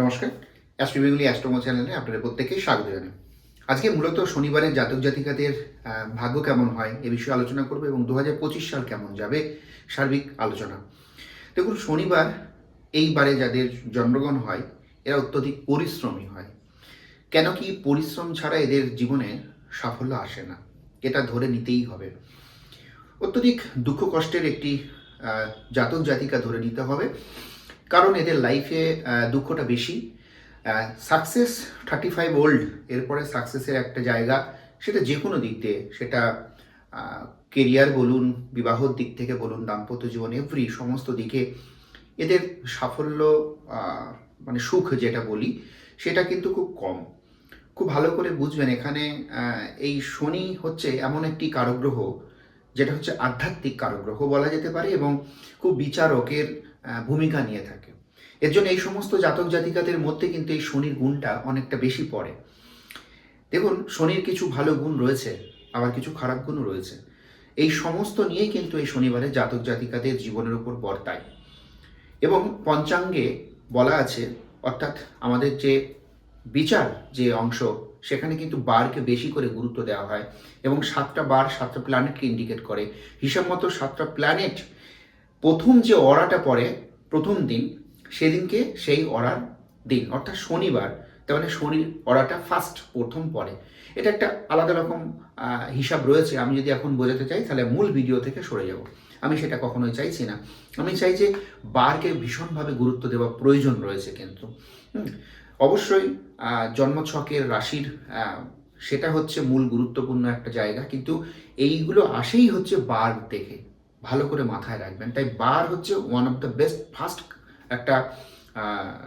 নমস্কার। Astro Bengali অ্যাস্ট্রোমো চ্যানেলে আপনাদের প্রত্যেকেই স্বাগত জানাই। আজকে মূলত শনিবারের জাতক জাতিকাদের ভাগ্য কেমন হয় এ বিষয়ে আলোচনা করব এবং দু হাজার পঁচিশ সাল কেমন যাবে সার্বিক আলোচনা। দেখুন, শনিবার এইবারে যাদের জন্মগ্রহণ হয়, এরা অত্যধিক পরিশ্রমী হয়। কেন কি পরিশ্রম ছাড়া এদের জীবনে সাফল্য আসে না। এটা ধরে নিতেই হবে। অত্যধিক দুঃখ কষ্টের একটি জাতক জাতিকা ধরে নিতে হবে। কারণ এদের লাইফে দুঃখটা বেশি। সাকসেস থার্টি ফাইভ ওল্ড এরপরে সাকসেসের একটা জায়গা, সেটা যে কোনো দিক দিয়ে, সেটা কেরিয়ার বলুন, বিবাহর দিক থেকে বলুন, দাম্পত্য জীবন এভরি সমস্ত দিকে এদের সাফল্য মানে সুখ যেটা বলি, সেটা কিন্তু খুব কম। খুব ভালো করে বুঝবেন এখানে এই শনি হচ্ছে এমন একটি কারগ্রহ, যেটা হচ্ছে আধ্যাত্মিক কারগ্রহ বলা যেতে পারে এবং খুব বিচারকের ভূমিকা নিয়ে থাকে। এর জন্য এই সমস্ত জাতক জাতিকাদের মধ্যে কিন্তু এই শনির গুণটা অনেকটা বেশি পড়ে। দেখুন, শনির কিছু ভালো গুণ রয়েছে, আবার কিছু খারাপ গুণও রয়েছে। এই সমস্ত নিয়েই কিন্তু এই শনিবারে জাতক জাতিকাদের জীবনের উপর বর্তায় এবং পঞ্চাঙ্গে বলা আছে, অর্থাৎ আমাদের যে বিচার, যে অংশ, সেখানে কিন্তু বারকে বেশি করে গুরুত্ব দেওয়া হয় এবং সাতটা বার সাতটা প্ল্যানেটকে ইন্ডিকেট করে। হিসাব মতো সাতটা প্ল্যানেট প্রথম যে অরাটা পড়ে, প্রথম দিন, সেদিনকে সেই অরার দিন। অর্থাৎ শনিবার, তার মানে শনির অরাটা ফার্স্ট প্রথম পড়ে। এটা একটা আলাদা রকম হিসাব রয়েছে। আমি যদি এখন বোঝাতে চাই, তাহলে মূল ভিডিও থেকে সরে যাব। আমি সেটা কখনোই চাইছি না। আমি চাই যে বারকে ভীষণভাবে গুরুত্ব দেওয়া প্রয়োজন রয়েছে কিন্তু। অবশ্যই জন্মছকের রাশির সেটা হচ্ছে মূল গুরুত্বপূর্ণ একটা জায়গা। কিন্তু এইগুলো আসেই হচ্ছে বার দেখে ভালো করে মাথায় রাখবেন। তাই বার হচ্ছে one of the best first একটা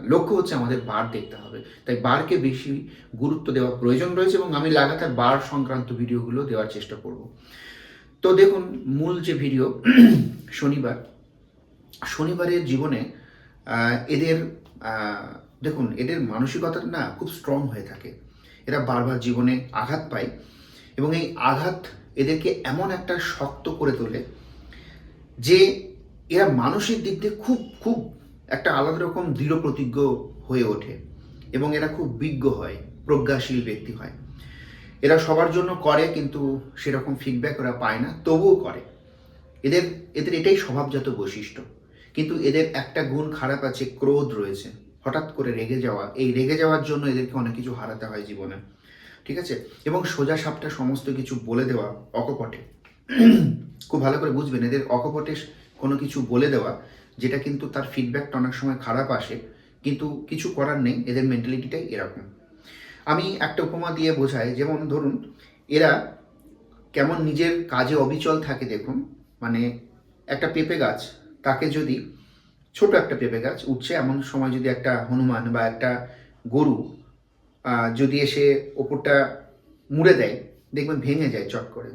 লক্ষ্য হচ্ছে আমাদের বার দেখতে হবে। তাই বারকে বেশি গুরুত্ব দেওয়া প্রয়োজন রয়েছে এবং আমি লাগাতার বার সংক্রান্ত ভিডিওগুলো দেওয়ার চেষ্টা করব। তো দেখুন, মূল যে ভিডিও, শনিবার। শনিবারের জীবনে এদের দেখুন, এদের মানসিকতা না খুব স্ট্রং হয়ে থাকে। এরা বারবার জীবনে আঘাত পায় এবং এই আঘাত এদেরকে এমন একটা শক্ত করে তোলে যে এরা মানসিক দিক দিয়ে খুব খুব একটা আলাদা রকম দৃঢ় প্রতিজ্ঞ হয়ে ওঠে এবং এরা খুব বিজ্ঞ হয়, প্রজ্ঞাশীল ব্যক্তি হয়। এরা সবার জন্য করে কিন্তু সেরকম ফিডব্যাক ওরা পায় না, তবুও করে। এদের এদের এটাই স্বভাবজাত বৈশিষ্ট্য। কিন্তু এদের একটা গুণ খারাপ আছে, ক্রোধ রয়েছে। হঠাৎ করে রেগে যাওয়া, এই রেগে যাওয়ার জন্য এদেরকে অনেক কিছু হারাতে হয় জীবনে। ঠিক আছে? এবং সোজা সাপটা সমস্ত কিছু বলে দেওয়া অকপটে। খুব ভালো করে বুঝবেন। এদের অকপটে কোনো কিছু বলে দেওয়া, যেটা কিন্তু তার ফিডব্যাকটা অনেক সময় খারাপ আসে, কিন্তু কিছু করার নেই, এদের মেন্টালিটিটাই এরকম। আমি একটা উপমা দিয়ে বোঝাই, যেমন ধরুন, এরা কেমন নিজের কাজে অবিচল থাকে দেখুন মানে একটা পেঁপে গাছ, তাকে যদি ছোট একটা পেঁপে গাছ, উঠছে এমন সময় যদি একটা হনুমান বা একটা গরু যদি এসে ওপরটা মুড়ে দেয়, দেখবেন ভেঙে যায় চট করে।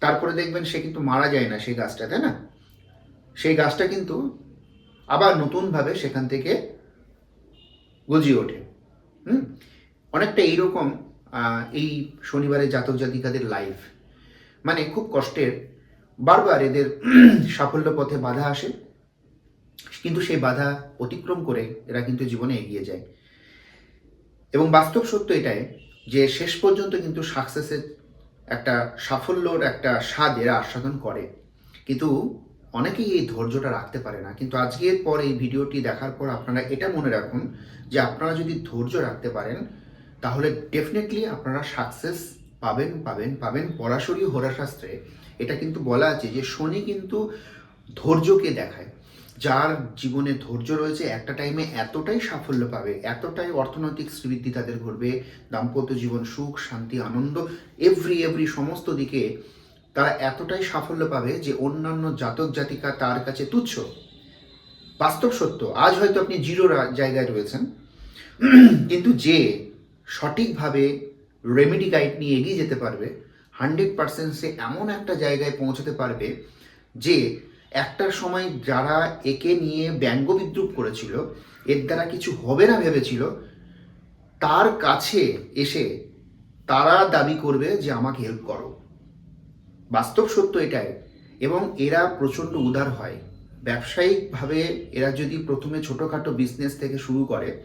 তারপরে দেখবেন সে কিন্তু মারা যায় না সেই গাছটা, তাই না? সেই গাছটা কিন্তু আবার নতুনভাবে সেখান থেকে গজিয়ে ওঠে। হুম? অনেকটা এইরকম এই শনিবারে জাতক জাতিকাদের লাইফ মানে খুব কষ্টের। বারবার এদের সাফল্য পথে বাধা আসে। কিন্তু সেই বাধা অতিক্রম করে এরা কিন্তু জীবনে এগিয়ে যায়। এবং বাস্তব সত্য এটাই যে শেষ পর্যন্ত কিন্তু সাকসেসের একটা সাফল্যর একটা স্বাদ এরা আস্বাদন করে। কিন্তু অনেকেই এই ধৈর্যটা রাখতে পারে না। কিন্তু আজকের পর এই ভিডিওটি দেখার পর আপনারা এটা মনে রাখুন যে আপনারা যদি ধৈর্য রাখতে পারেন, তাহলে ডেফিনেটলি আপনারা সাকসেস পাবেন পাবেন পাবেন পরাশরী হোরাশাস্ত্রে এটা কিন্তু বলা আছে যে শনি কিন্তু ধৈর্যকে দেখায়। যার জীবনে ধৈর্য রয়েছে, একটা টাইমে এতটাই সাফল্য পাবে, এতটাই অর্থনৈতিক শ্রীবৃদ্ধি তাদের ঘটবে, দাম্পত্য জীবন সুখ, শান্তি, আনন্দ এভরি এভরি সমস্ত দিকে তারা এতটাই সাফল্য পাবে যে অন্যান্য জাতক জাতিকা তার কাছে তুচ্ছ। বাস্তব সত্য, আজ হয়তো আপনি জিরো জায়গায় রয়েছেন, কিন্তু যে সঠিকভাবে রেমেডি গাইড নিয়ে এগিয়ে যেতে পারবে হান্ড্রেড পার্সেন্ট সে এমন একটা জায়গায় পৌঁছাতে পারবে যে একটার সময় যারা একে নিয়ে ব্যঙ্গ বিদ্রুপ করেছিল, এর দ্বারা কিছু হবে না ভেবেছিল, তার কাছে এসে তারা দাবি করবে যে আমাকে হেল্প করো। বাস্তব সত্য এটাই। এবং এরা প্রচণ্ড উদার হয়। ব্যবসায়িকভাবে এরা যদি প্রথমে ছোটোখাটো বিজনেস থেকে শুরু করে,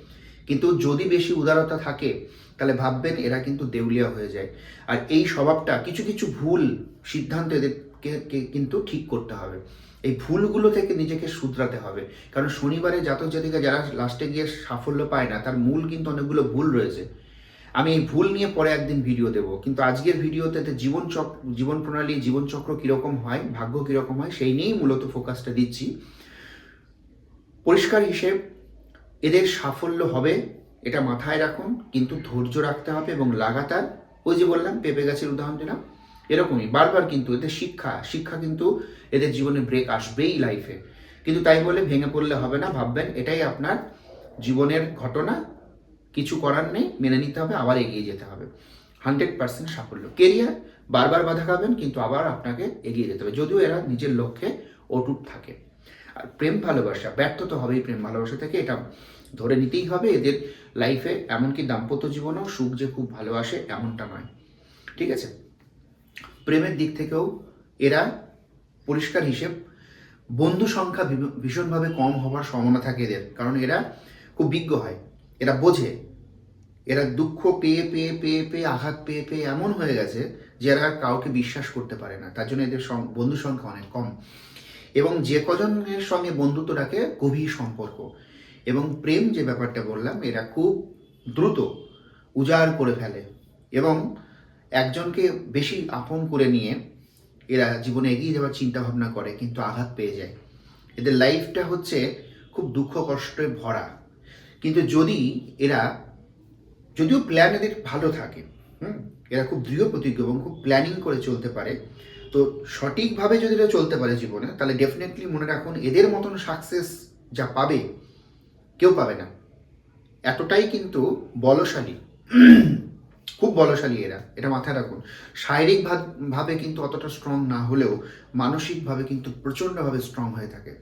কিন্তু যদি বেশি উদারতা থাকে, তাহলে ভাববেন এরা কিন্তু দেউলিয়া হয়ে যায়। আর এই স্বভাবটা কিছু কিছু ভুল সিদ্ধান্ত এদেরকে কিন্তু ঠিক করতে হবে। এই ভুলগুলো থেকে নিজেকে শুধরাতে হবে। কারণ শনিবারে জাতক জাতিকা যারা লাস্টে গিয়ে সাফল্য পায় না, তার মূল কিন্তু অনেকগুলো ভুল রয়েছে। আমি এই ভুল নিয়ে পরে একদিন ভিডিও দেব। কিন্তু আজকের ভিডিওতে জীবন চক, জীবন প্রণালী জীবনচক্র কীরকম হয়, ভাগ্য কীরকম হয়, সেই নিয়েই মূলত ফোকাসটা দিচ্ছি। পরিষ্কার হিসেব, এদের সাফল্য হবে, এটা মাথায় রাখুন, কিন্তু ধৈর্য রাখতে হবে এবং লাগাতার ওই যে বললাম, পেঁপে গাছের উদাহরণ দিলাম এরকমই। বারবার কিন্তু এদের শিক্ষা শিক্ষা কিন্তু এদের জীবনে ব্রেক আসবেই লাইফে কিন্তু তাই বলে ভেঙে পড়লে হবে না, ভাববেন এটাই আপনার জীবনের ঘটনা। কিছু করার নেই, মেনে নিতে হবে, আবার এগিয়ে যেতে হবে। হান্ড্রেড পার্সেন্ট সাফল্য। কেরিয়ার বারবার বাধা খাবেন, কিন্তু আবার আপনাকে এগিয়ে যেতে হবে। যদিও এরা নিজের লক্ষ্যে অটুট থাকে। আর প্রেম ভালোবাসা, ব্যর্থ তো হবেই প্রেম ভালোবাসা থেকে, এটা ধরে নিতেই হবে এদের লাইফে এমনকি দাম্পত্য জীবনেও সুখ যে খুব ভালো আসে, এমনটা নয়। ঠিক আছে? প্রেমের দিক থেকেও এরা পরিষ্কার হিসেব। বন্ধু সংখ্যা ভীষণ- ভীষণভাবে কম হওয়ার সম্ভাবনা থাকে এদের, কারণ এরা খুব বিজ্ঞ হয়। এরা বোঝে। এরা দুঃখ পেয়ে পেয়ে পেয়ে পেয়ে, আঘাত পেয়ে পেয়ে এমন হয়ে গেছে যে এরা কাউকে বিশ্বাস করতে পারে না। তার জন্য এদের বন্ধু সংখ্যা অনেক কম। এবং যে কজনের সঙ্গে বন্ধুত্ব রাখে গভীর সম্পর্ক। এবং প্রেম যে ব্যাপারটা বললাম, এরা খুব দ্রুত উজাড় করে ফেলে। এবং একজনকে বেশি আপন করে নিয়ে এরা জীবনে এগিয়ে যাওয়ার চিন্তা ভাবনা করে, কিন্তু আঘাত পেয়ে যায়। এদের লাইফটা হচ্ছে খুব দুঃখ কষ্টে ভরা। কিন্তু যদি এরা, যদিও প্ল্যান এদের ভালো থাকে, হুম, এরা খুব দৃঢ় প্রতিজ্ঞ এবং খুব প্ল্যানিং করে চলতে পারে, তো সঠিকভাবে যদি এরা চলতে পারে জীবনে, তাহলে ডেফিনেটলি মনে রাখুন এদের মতন সাকসেস যা পাবে, কেউ পাবে না। এতটাই কিন্তু বলশালী। খুব বলশালী এরা, এটা মাথায় রাখুন। শারীরিক ভাব- কিন্তু অতটা স্ট্রং না হলেও, মানসিকভাবে কিন্তু প্রচণ্ডভাবে স্ট্রং হয়ে থাকে।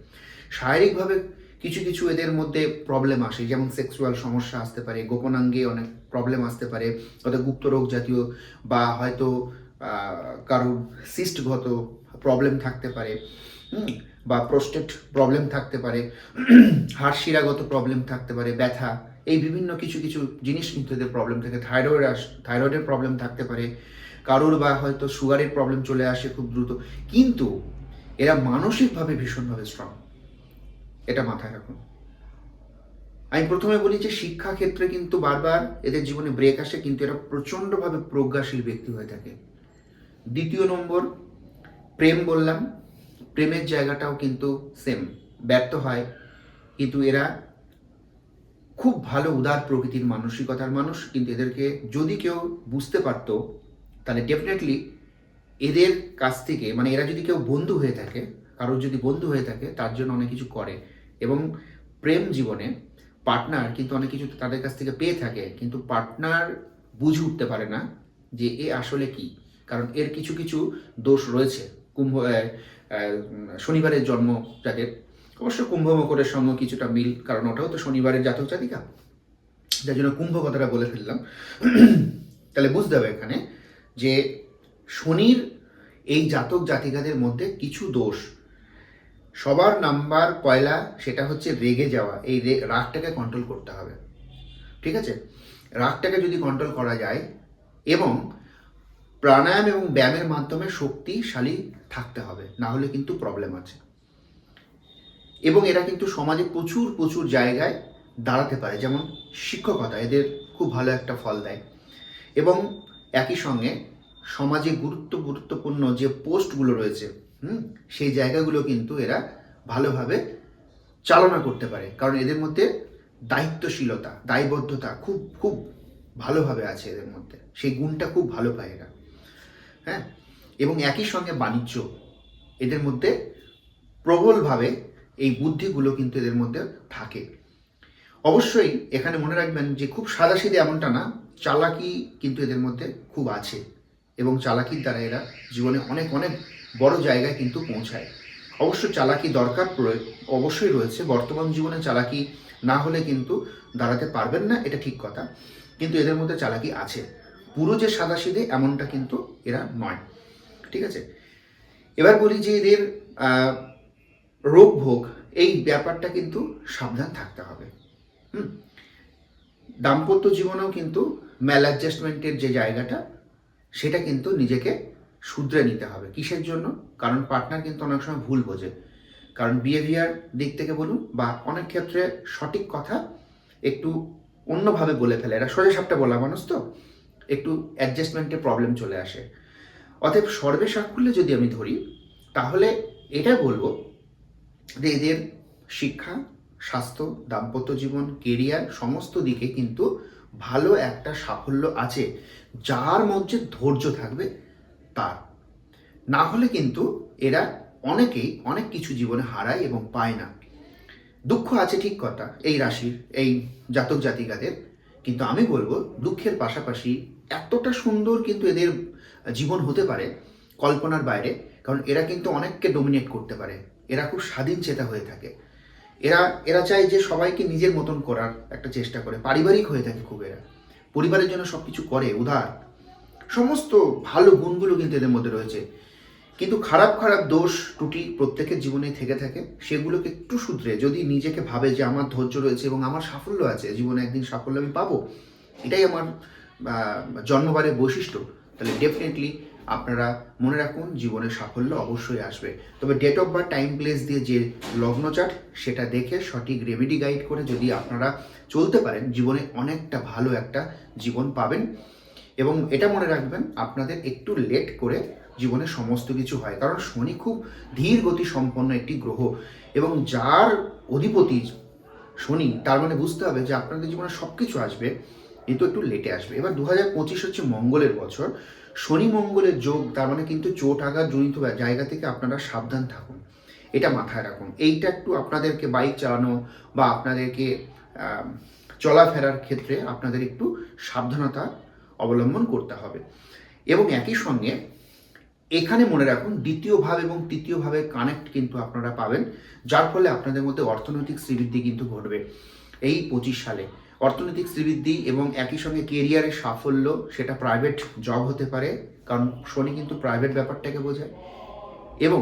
শারীরিকভাবে কিছু কিছু এদের মধ্যে প্রবলেম আসে, যেমন সেক্সুয়াল সমস্যা আসতে পারে, গোপনাঙ্গে অনেক প্রবলেম আসতে পারে হয়তো গুপ্তরোগ জাতীয় বা হয়তো কারোর সিস্টগত প্রবলেম থাকতে পারে বা প্রোস্টেট প্রবলেম থাকতে পারে হাড় শিরাগত প্রবলেম থাকতে পারে, ব্যথা এই বিভিন্ন কিছু কিছু জিনিস কিন্তু এদের প্রবলেম থাকে। থাইরয়েড আস থাইরয়েডের প্রবলেম থাকতে পারে। কারোর বা হয়তো সুগারের প্রবলেম চলে আসে খুব দ্রুত। কিন্তু এরা মানসিকভাবে ভীষণভাবে স্ট্রং এটা মাথায় রাখুন। আমি প্রথমে বলি যে শিক্ষা ক্ষেত্রে কিন্তু বারবার এদের জীবনে ব্রেক আসে, কিন্তু এরা প্রচণ্ডভাবে প্রজ্ঞাশীল ব্যক্তি হয়ে থাকে। দ্বিতীয় নম্বর, প্রেম বললাম। প্রেমের জায়গাটাও কিন্তু সেম ব্যর্থ হয়, কিন্তু এরা খুব ভালো উদার প্রকৃতির মানসিকতার মানুষ, কিন্তু এদেরকে যদি কেউ বুঝতে পারতো, তাহলে ডেফিনেটলি এদের কাছ থেকে মানে এরা যদি কেউ বন্ধু হয়ে থাকে, কারোর যদি বন্ধু হয়ে থাকে, তার জন্য অনেক কিছু করে। এবং প্রেম জীবনে পার্টনার কিন্তু অনেক কিছু তাদের কাছ থেকে পেয়ে থাকে, কিন্তু পার্টনার বুঝে উঠতে পারে না যে এ আসলে কি। কারণ এর কিছু কিছু দোষ রয়েছে। কুম্ভ শনিবারের জন্ম যাদের অবশ্য কুম্ভ মকরের সঙ্গে কিছুটা মিল, কারণ ওটাও তো শনিবারের জাতক জাতিকা। যার জন্য কুম্ভ কথাটা বলে ফেললাম। তাহলে বুঝতে হবে এখানে যে শনির এই জাতক জাতিকাদের মধ্যে কিছু দোষ। সবার নাম্বার পয়লা সেটা হচ্ছে রেগে যাওয়া, এই রাগটাকে কন্ট্রোল করতে হবে। ঠিক আছে? রাগটাকে যদি কন্ট্রোল করা যায় এবং প্রাণায়াম এবং ব্যায়ামের মাধ্যমে শক্তিশালী থাকতে হবে, না হলে কিন্তু প্রবলেম আছে। এবং এরা কিন্তু সমাজে প্রচুর প্রচুর জায়গায় দাঁড়াতে পারে, যেমন শিক্ষকতা, এদের খুব ভালো একটা ফল দেয়। এবং একই সঙ্গে সমাজে গুরুত্ব, গুরুত্বপূর্ণ যে পোস্টগুলো রয়েছে, হুম, সেই জায়গাগুলো কিন্তু এরা ভালোভাবে চালনা করতে পারে। কারণ এদের মধ্যে দায়িত্বশীলতা, দায়বদ্ধতা খুব খুব ভালোভাবে আছে এদের মধ্যে। সেই গুণটা খুব ভালো পায় এরা হ্যাঁ? এবং একই সঙ্গে বাণিজ্য, এদের মধ্যে প্রবলভাবে এই বুদ্ধিগুলো কিন্তু এদের মধ্যে থাকে। অবশ্যই এখানে মনে রাখবেন যে খুব সাদা সাদাসিধে এমনটা না, চালাকি কিন্তু এদের মধ্যে খুব আছে এবং চালাকির দ্বারা এরা জীবনে অনেক অনেক বড় জায়গায় কিন্তু পৌঁছায়। অবশ্য চালাকি দরকার অবশ্যই রয়েছে। বর্তমান জীবনে চালাকি না হলে কিন্তু দাঁড়াতে পারবেন না, এটা ঠিক কথা। কিন্তু এদের মধ্যে চালাকি আছে। পুরো যে সাদাসিধে এমনটা কিন্তু এরা নয়। ঠিক আছে? এবার বলি যে এদের রোগ ভোগ, এই ব্যাপারটা কিন্তু সাবধান থাকতে হবে। হুম? দাম্পত্য জীবনেও কিন্তু ম্যাল অ্যাডজাস্টমেন্টের যে জায়গাটা, সেটা কিন্তু নিজেকে শুধরে নিতে হবে। কিসের জন্য? কারণ পার্টনার কিন্তু অনেক সময় ভুল বোঝে। কারণ বিহেভিয়ার দিক থেকে বলুন বা অনেক ক্ষেত্রে সঠিক কথা একটু অন্যভাবে বলে ফেলে। এরা সোজা সাপটা বলা মানুষ তো, একটু অ্যাডজাস্টমেন্টে প্রবলেম চলে আসে। অতএব সর্বে সাকুল্যে যদি আমি ধরি, তাহলে এটা বলব যে এদের শিক্ষা, স্বাস্থ্য, দাম্পত্য জীবন কেরিয়ার সমস্ত দিকে কিন্তু ভালো একটা সাফল্য আছে। যার মধ্যে ধৈর্য থাকবে তার। না হলে কিন্তু এরা অনেকেই অনেক কিছু জীবনে হারায় এবং পায় না। দুঃখ আছে ঠিক কথা, এই রাশির, এই জাতক জাতিকাদের। কিন্তু আমি বলব, দুঃখের পাশাপাশি এতটা সুন্দর কিন্তু এদের জীবন হতে পারে কল্পনার বাইরে। কারণ এরা কিন্তু অনেককে ডোমিনেট করতে পারে। এরা খুব স্বাধীন চেতা হয়ে থাকে। এরা এরা চায় যে সবাইকে নিজের মতন করার একটা চেষ্টা করে। পারিবারিক হয়ে থাকে খুব এরা। পরিবারের জন্য সব কিছু করে, উদার। সমস্ত ভালো গুণগুলো কিন্তু এদের মধ্যে রয়েছে। কিন্তু খারাপ খারাপ দোষ ত্রুটি প্রত্যেকের জীবনেই থেকে থাকে। সেগুলোকে একটু শুধরে, যদি নিজেকে ভাবে যে আমার ধৈর্য রয়েছে এবং আমার সাফল্য আছে, জীবনে একদিন সাফল্য আমি পাবো, এটাই আমার জন্মবারের বৈশিষ্ট্য। তাহলে ডেফিনেটলি আপনারা মনে রাখুন জীবনে সাফল্য অবশ্যই আসবে। তবে date of birth time place দিয়ে যে লগ্ন চার্ট সেটা দেখে সঠিক রেমেডি গাইড করে যদি আপনারা চলতে পারেন, জীবনে অনেকটা ভালো একটা জীবন পাবেন। এবং এটা মনে রাখবেন, আপনাদের একটু লেট করে জীবনে সমস্ত কিছু হয়। কারণ শনি খুব ধীর গতি সম্পন্ন একটি গ্রহ। এবং যার অধিপতি শনি, তার মানে বুঝতে হবে যে আপনাদের জীবনে সব কিছু আসবে কিন্তু একটু লেটে আসবে। এবার দু হাজার পঁচিশ হচ্ছে মঙ্গলের বছর। শনি মঙ্গলের যোগ, তার মানে কিন্তু চোট আঘাত জনিত জায়গা থেকে আপনারা সাবধান থাকুন। এটা মাথায় রাখুন। এইটা একটু আপনাদেরকে বাইক চালানো বা আপনাদেরকে চলাফেরার ক্ষেত্রে আপনাদের একটু সাবধানতা অবলম্বন করতে হবে। এবং একই সঙ্গে এখানে মনে রাখুন, দ্বিতীয় ভাব এবং তৃতীয় ভাবে কানেক্ট কিন্তু আপনারা পাবেন, যার ফলে আপনাদের মধ্যে অর্থনৈতিক শ্রীবৃদ্ধি কিন্তু ঘটবে। এই পঁচিশ সালে অর্থনৈতিক শ্রীবৃদ্ধি এবং একই সঙ্গে কেরিয়ারের সাফল্য, সেটা প্রাইভেট জব হতে পারে, কারণ শনি কিন্তু প্রাইভেট ব্যাপারটাকে বোঝায়। এবং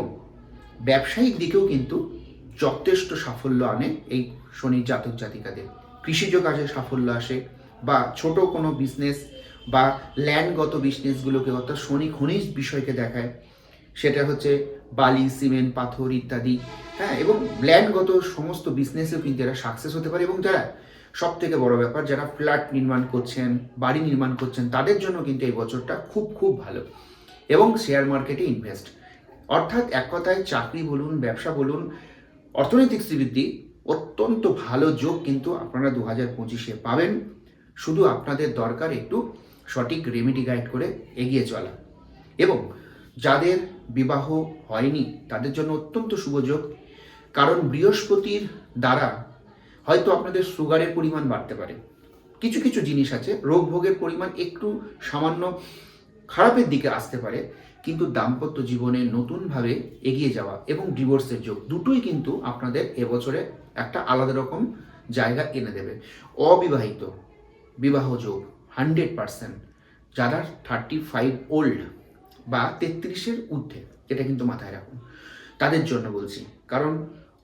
ব্যবসায়িক দিকেও কিন্তু যথেষ্ট সাফল্য আনে এই শনির জাতক জাতিকাদের। কৃষিজ কাজে সাফল্য আসে বা ছোট কোনো বিজনেস বা ল্যান্ডগত বিজনেসগুলোকে অর্থাৎ শনি খনিজ বিষয়কে দেখায়, সেটা হচ্ছে বালি, সিমেন্ট, পাথর ইত্যাদি হ্যাঁ এবং ল্যান্ডগত সমস্ত বিজনেসেও কিন্তু এরা সাকসেস হতে পারে এবং যারা সব থেকে বড় ব্যাপার, যারা ফ্ল্যাট নির্মাণ করছেন, বাড়ি নির্মাণ করছেন, তাদের জন্য কিন্তু এই বছরটা খুব খুব ভালো। এবং শেয়ার মার্কেটে ইনভেস্ট অর্থাৎ এক কথায় চাকরি বলুন, ব্যবসা বলুন, অর্থনৈতিক শ্রীবৃদ্ধি অত্যন্ত ভালো যোগ কিন্তু আপনারা দু হাজার পঁচিশে পাবেন। শুধু আপনাদের দরকার একটু সঠিক রেমেডি গাইড করে এগিয়ে চলা। এবং যাদের বিবাহ হয়নি, তাদের জন্য অত্যন্ত শুভযোগ কারণ বৃহস্পতির দ্বারা হয়তো আপনাদের সুগারের পরিমাণ বাড়তে পারে। কিছু কিছু জিনিস আছে রোগ ভোগের পরিমাণ একটু সামান্য খারাপের দিকে আসতে পারে, কিন্তু দাম্পত্য জীবনে নতুনভাবে এগিয়ে যাওয়া এবং ডিভোর্সের যোগ দুটোই কিন্তু আপনাদের এবছরে একটা আলাদা রকম জায়গা এনে দেবে। অবিবাহিত বিবাহ যোগ হান্ড্রেড পারসেন্ট, যারা থার্টি ফাইভ ওল্ড বা তেত্রিশের ঊর্ধ্বে, এটা কিন্তু মাথায় রাখুন। তাদের জন্য বলছি, কারণ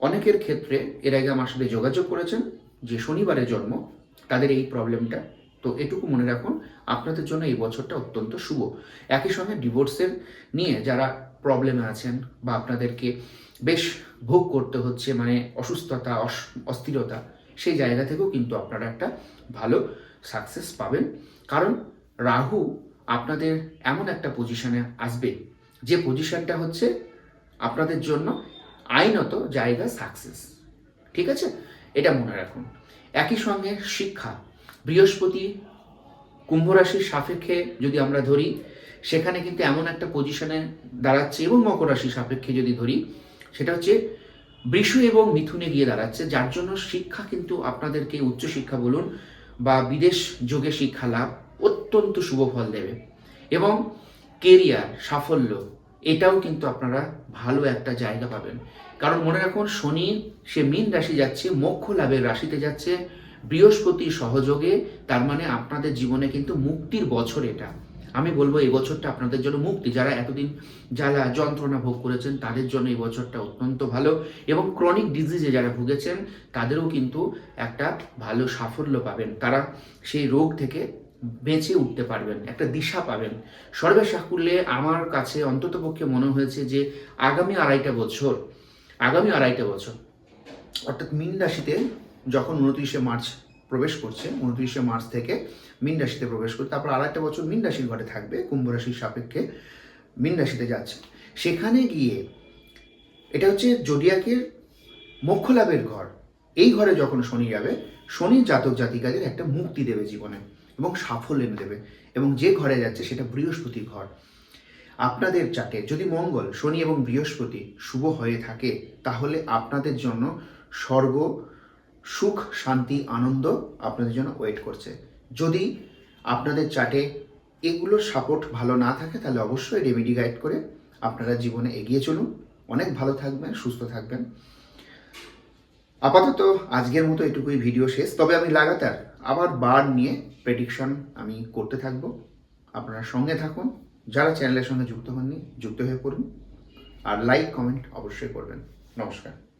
অনেকের ক্ষেত্রে এর আগে আমার সাথে যোগাযোগ করেছেন, যে শনিবারে জন্ম, তাদের এই প্রবলেমটা। তো এটুকু মনে রাখুন, আপনাদের জন্য এই বছরটা অত্যন্ত শুভ। একই সঙ্গে ডিভোর্সের নিয়ে যারা প্রবলেমে আছেন বা আপনাদেরকে বেশ ভোগ করতে হচ্ছে মানে অসুস্থতা, অস- অস্থিরতা, সেই জায়গা থেকেও কিন্তু আপনারা একটা ভালো সাকসেস পাবেন। কারণ রাহু আপনাদের এমন একটা পজিশনে আসবে, যে পজিশনটা হচ্ছে আপনাদের জন্য আইনত জায়গা সাকসেস ঠিক আছে? এটা মনে রাখুন। একই সঙ্গে শিক্ষা। বৃহস্পতি কুম্ভ রাশির সাপেক্ষে যদি আমরা ধরি, সেখানে কিন্তু এমন একটা পজিশনে দাঁড়াচ্ছে এবং মকর রাশির সাপেক্ষে যদি ধরি, সেটা হচ্ছে বৃষ এবং মিথুনে গিয়ে দাঁড়াচ্ছে, যার জন্য শিক্ষা কিন্তু আপনাদেরকে উচ্চশিক্ষা বলুন বা বিদেশ যোগে শিক্ষা লাভ অত্যন্ত শুভ ফল দেবে। এবং কেরিয়ার সাফল্য এটাও কিন্তু আপনারা ভালো একটা জায়গা পাবেন। কারণ মনে রাখুন, শনি, সে মীন রাশি যাচ্ছে, মোক্ষ লাভের রাশিতে যাচ্ছে, বৃহস্পতি সহযোগে, তার মানে আপনাদের জীবনে কিন্তু মুক্তির বছর এটা। আমি বলব এই বছরটা আপনাদের জন্য মুক্তি। যারা এতদিন জ্বালা, যন্ত্রণা ভোগ করেছেন, তাদের জন্য এই বছরটা অত্যন্ত ভালো। এবং ক্রনিক ডিজিজে যারা ভুগেছেন, তাদেরও কিন্তু একটা ভালো সাফল্য পাবেন। তারা সেই রোগ থেকে বেঁচে উঠতে পারবেন, একটা দিশা পাবেন। সর্বে সাকুল্যে আমার কাছে অন্ততপক্ষে মনে হয়েছে যে আগামী আড়াইটা বছর, আগামী আড়াইটা বছর, অর্থাৎ মীন রাশিতে যখন উনত্রিশে মার্চ প্রবেশ করছে, উনত্রিশে মার্চ থেকে মীন রাশিতে প্রবেশ করছে, তারপর আড়াইটা বছর মীন রাশির ঘরে থাকবে, কুম্ভ রাশির সাপেক্ষে মীন রাশিতে যাচ্ছে। সেখানে গিয়ে এটা হচ্ছে জোডিয়াকের মোক্ষ লাভের ঘর। এই ঘরে যখন শনি যাবে শনির জাতক জাতিকাদের একটা মুক্তি দেবে জীবনে। এবং সাফল্য এনে দেবে এবং যে ঘরে যাচ্ছে সেটা বৃহস্পতির ঘর। আপনাদের চাটে যদি মঙ্গল, শনি এবং বৃহস্পতি শুভ হয়ে থাকে, তাহলে আপনাদের জন্য স্বর্গ, সুখ, শান্তি, আনন্দ আপনাদের জন্য ওয়েট করছে। যদি আপনাদের চাটে এগুলোর সাপোর্ট ভালো না থাকে, তাহলে অবশ্যই রেমেডি গাইড করে আপনারা জীবনে এগিয়ে চলুন। অনেক ভালো থাকবেন, সুস্থ থাকবেন। আপাতত আজকের মতো এটুকুই ভিডিও শেষ। তবে আমি লাগাতার আবার বার নিয়ে প্রেডিকশন আমি করতে থাকব। আপনারা সঙ্গে থাকুন। যারা চ্যানেলের সঙ্গে যুক্ত হননি, যুক্ত হয়ে পড়ুন। আর লাইক কমেন্ট অবশ্যই করবেন। নমস্কার।